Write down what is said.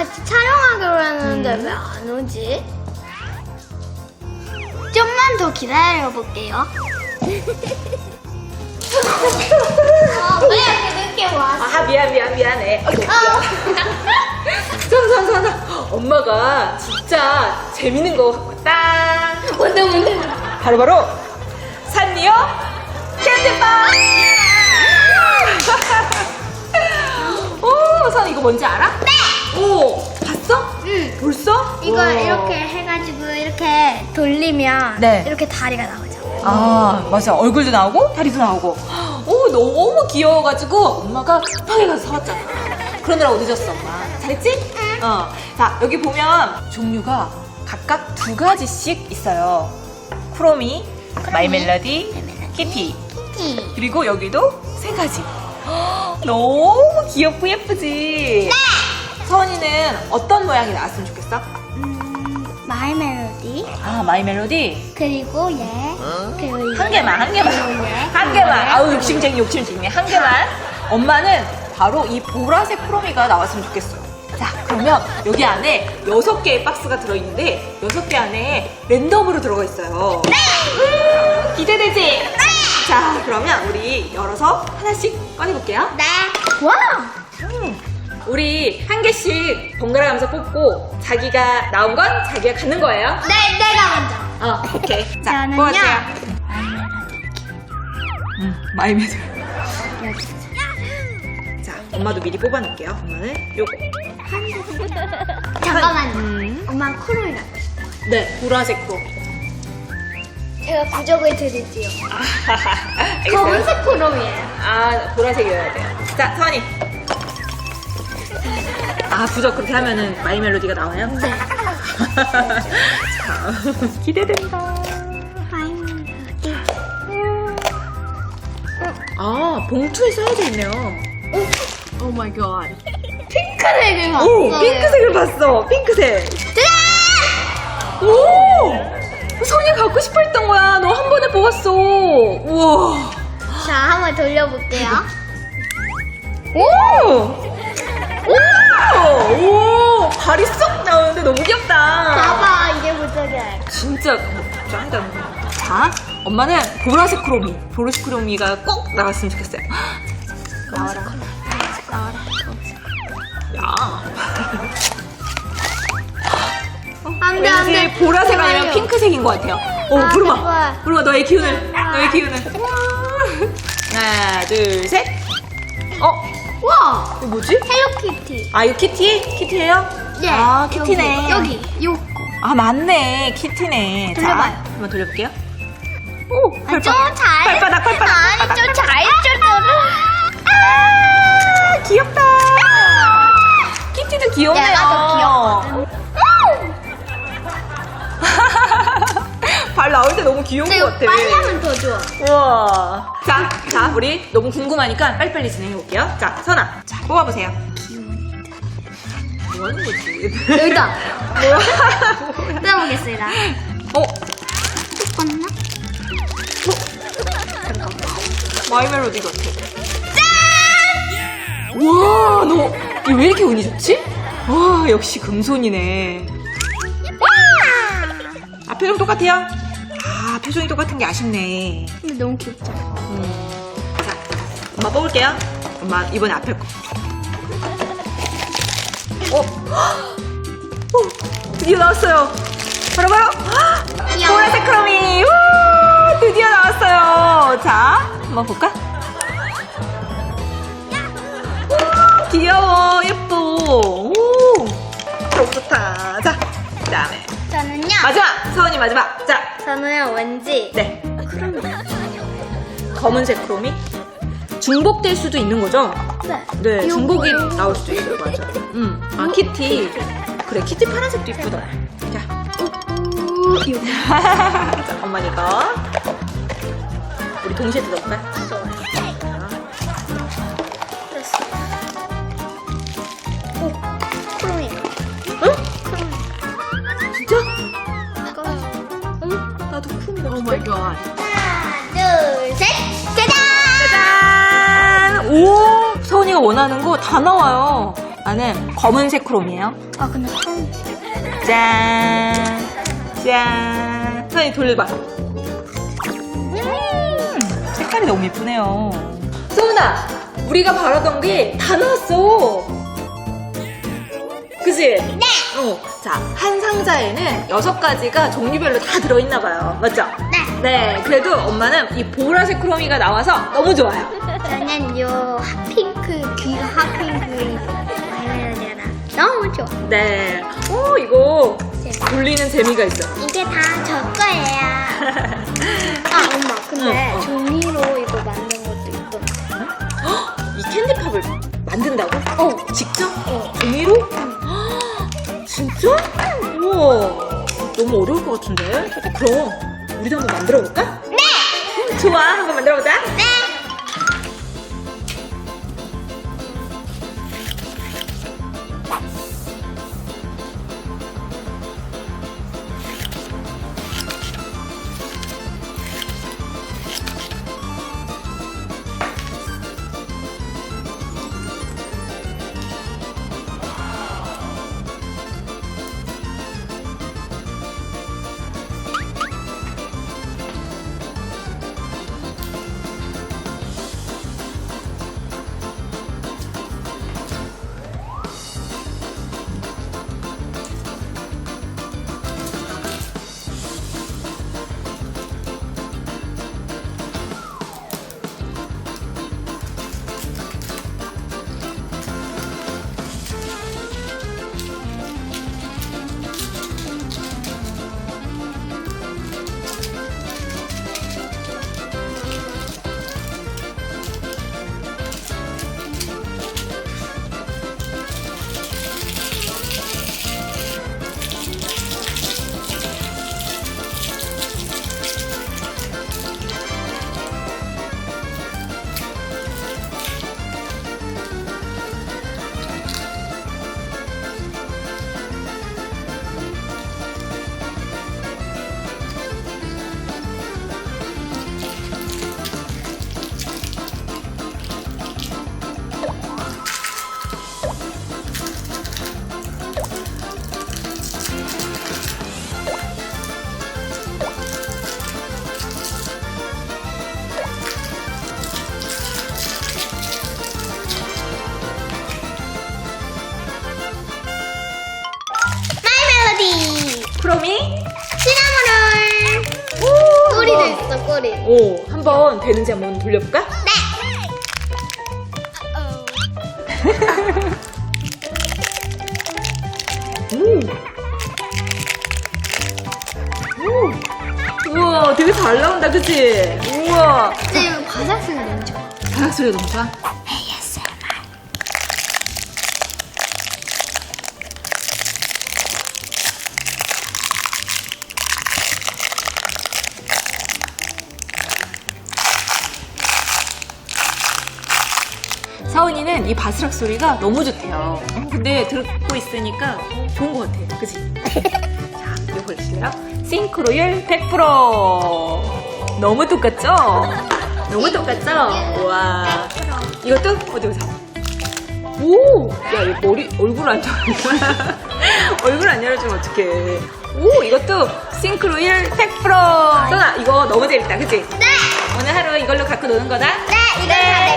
같이 촬영하기로 했는데 음. 왜안 오지? 좀만 더 기다려 볼게요. 아, 왜 이렇게 늦게 왔어? 아 미안 미안 미안해. 선아 선아 선아. 엄마가 진짜 재밌는 거 갖고 왔다. 뭔데 뭔데? 바로 바로 산리오 캔디빵. 오, 선 이거 뭔지 알아? 네. 오, 봤어? 응. 벌써? 이거 우와. 이렇게 해가지고 이렇게 돌리면 네. 이렇게 다리가 나오죠. 아, 맞아. 얼굴도 나오고 다리도 나오고. 오, 너무 귀여워가지고 엄마가 팡에 가서 사왔잖아. 그러느라고 늦었어, 엄마. 잘했지? 응. 어. 자, 여기 보면 종류가 각각 두 가지씩 있어요. 크로미, 마이 멜로디, 키티. 티. 그리고 여기도 세 가지. 헉, 너무 귀엽고 예쁘지? 네! 서원이는 어떤 모양이 나왔으면 좋겠어? 음, 마이 멜로디 아, 마이 멜로디. 그리고 얘 그리고 한 얘. 개만, 한 개만. 그리고 얘. 한 개만. 아우, 욕심쟁이, 욕심쟁이. 한 개만. 엄마는 바로 이 보라색 크로미가 나왔으면 좋겠어요. 자, 그러면 여기 안에 여섯 개의 박스가 들어있는데, 여섯 개 안에 랜덤으로 들어가 있어요. 음, 기대되지? 자, 그러면 우리 열어서 하나씩 꺼내볼게요. 네. 와. 음, 우리 한 개씩 번갈아 가면서 뽑고, 자기가 나온 건 자기가 갖는 거예요. 네, 내가 먼저. 어, 오케이. 자, 저는요. 뽑아주세요. 음, 마이메드. 여기. 자, 엄마도 미리 뽑아놓을게요. 엄마는 요거. 잠깐만요. 음. 엄마 코로나. 네, 보라색 거. 제가 부적을 드리지요. 알겠어요? 검은색 코롬이에요. 아, 보라색이어야 돼요. 자, 서원이. 아, 부적 그렇게 하면은 마이 멜로디가 나와요? 네. 자, 기대된다. 마이 멜로디. 아, 봉투에 써야져 있네요. 오 마이 갓. 핑크색을 봤어요. 오, 핑크색을 봤어. 핑크색. 짜잔! 오! 선이 갖고 싶어 했던 거야. 너 한 번에 뽑았어. 우와. 자, 한번 돌려볼게요. 오! 오! 오! 발이 쏙 나오는데 너무 귀엽다. 봐봐, 이게 부적이야. 진짜 짱이다. 자, 엄마는 보라색 크로미. 보라색 크로미가 꼭 나왔으면 좋겠어요. 나와라. 나와라. 야. 안 돼, 안 왠지 돼. 보라색 아니면. 핑크색인 것 같아요. 오, 아, 부르마. 제발. 부르마, 너의 기운을. 너의 기운을. 하나, 둘, 셋. 어, 와! 이거 뭐지? 헬로키티. 아, 이거 키티? 키티예요? 네. 아, 키티네. 여기, 여기. 요거. 아, 맞네. 키티네. 자, 돌려봐요. 한번 돌려볼게요. 오, 아. 좀 잘. 우리 너무 궁금하니까 빨리빨리 진행해볼게요. 자, 선아. 자, 뽑아보세요. 뭐 하는 거지? 여기다. 뭐야? 뜯어보겠습니다. 어? 었나 마이 멜로디 같아. 와, 너, 이거 왜 이렇게 운이 좋지? 와, 역시 금손이네. 아, 표정 똑같아요? 아, 표정이 똑같은 게 아쉽네. 근데 너무 귀엽죠? 엄마 뽑을게요. 엄마, 이번에 앞에 거. 어? 어, 드디어 나왔어요. 바로 바로. 보라색 크로미. 우, 드디어 나왔어요. 자, 한번 볼까? 우, 귀여워, 예뻐. 오, 너무 좋다. 자, 그다음에 저는요. 마지막 서원이 마지막. 자, 저는 왠지 네. 검은색 크로미. 중복될 수도 있는 거죠? 네. 네, 이거 중복이? 나올 수도 있어요, 맞아. 음, 아 키티. 그래, 키티 파란색도 이쁘다. 자, 이거 자, 엄마니까. 우리 동시에. 응? 크롬이. 진짜? 이거. 응? 나도 크로미 오 마이 갓. 하나, 둘, 셋. 오! 서원이가 원하는 거 다 나와요. 나는 검은색 크롬이에요. 아 근데 처음. 짠, 짠. 선이 돌려봐. 음, 색깔이 너무 예쁘네요. 소은아, 우리가 바라던 게 다 나왔어. 그지? 네. 어, 자, 한 상자에는 여섯 가지가 종류별로 다 들어있나 봐요. 맞죠? 네. 네, 그래도 엄마는 이 보라색 크로미가 나와서 너무 좋아요. 저는 요 핫핑크 귀가 핫핑크 발레리아나 너무 좋아. 네. 오, 이거 돌리는 재미가 있어. 이게 다 저 거예요. 아 엄마 근데 응, 어. 종이로 이거 만든 것도 있던데. 이 캔디팝을 만든다고? 어. 직접? 어. 종이로? 진짜? 우와. 너무 어려울 것 같은데? 그럼 우리도 한번 만들어 볼까? 네. 좋아, 한번 만들어 보자. 네. 멜로디. 크롬이? 시나몬롤. 꼬리도 있어 꼬리. 오, 한번 되는지 한번 돌려볼까? 네. 오. 오. 우와, 되게 잘 나온다, 그치? 우와. 지금 소리 너무 좋아. 바닥 소리가 너무 좋아. 사원이는 이 바스락 소리가 너무 좋대요. 어, 근데 듣고 있으니까 어, 좋은 것 같아. 그치? 자, 이거 보실래요? 싱크로율 100%! 너무 똑같죠? 너무 똑같죠? 와. 이것도 어디 보자. 오! 야, 얘 머리, 얼굴 안 열어주면. 얼굴 안 열어주면 어떡해. 오, 이것도 싱크로율 100%! 선아, 이거 너무 재밌다. 그치? 네. 오늘 하루 이걸로 갖고 노는 거다? 네. 이건 다